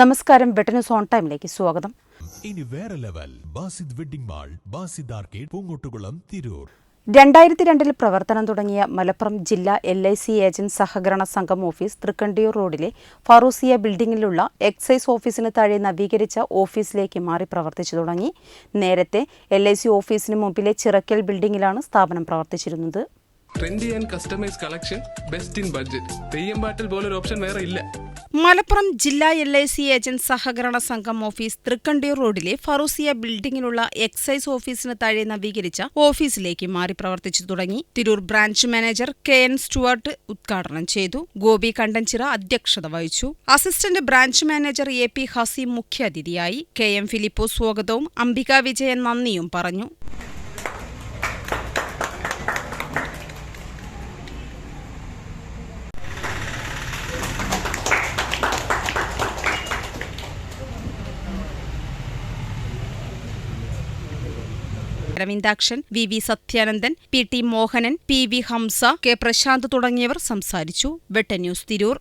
നമസ്കാരം വെട്ടന്യൂസ് ഓൺ ടൈമിലേക്ക് സ്വാഗതം. ഇനി വേറെ level Basid wedding mall Basid arcade Poongottukulam Tirur. രണ്ടായിരത്തി രണ്ടിൽ പ്രവർത്തനം തുടങ്ങിയ മലപ്പുറം ജില്ലാ എൽ ഐ സി ഏജന്റ് സഹകരണ സംഘം ഓഫീസ് തൃക്കണ്ടിയൂർ റോഡിലെ ഫറൂസിയ ബിൽഡിംഗിലുള്ള എക്സൈസ് ഓഫീസിന് താഴെ നവീകരിച്ച ഓഫീസിലേക്ക് മാറി പ്രവർത്തിച്ചു തുടങ്ങി. നേരത്തെ എൽ ഐ സി ഓഫീസിന് മുമ്പിലെ ചിറക്കൽ ബിൽഡിംഗിലാണ് സ്ഥാപനം പ്രവർത്തിച്ചിരുന്നത്. Trendy and customise collection best in budget Theyyam പാട്ടിൽ പോലൊരു ഓപ്ഷൻ വേറെ ഇല്ല. മലപ്പുറം ജില്ലാ എൽ ഐ സി ഏജന്റ് സഹകരണ സംഘം ഓഫീസ് തൃക്കണ്ടിയൂർ റോഡിലെ ഫറൂസിയ ബിൽഡിംഗിലുള്ള എക്സൈസ് ഓഫീസിന് താഴെ നവീകരിച്ച ഓഫീസിലേക്ക് മാറി പ്രവർത്തിച്ചു തുടങ്ങി. Tirur branch manager K N Stuart ഉദ്ഘാടനം ചെയ്തു. ഗോപി കണ്ടൻചിറ അധ്യക്ഷത വഹിച്ചു. Assistant branch manager A P Haseem മുഖ്യാതിഥിയായി. കെ എം ഫിലിപ്പോ സ്വാഗതവും അംബിക വിജയൻ നന്ദിയും പറഞ്ഞു. Aravindakshan V V Sathyanandan P T Mohanan P V Hamsa K Prashanth തുടങ്ങിയവർ സംസാരിച്ചു. വെട്ട ന്യൂസ് തിരൂർ.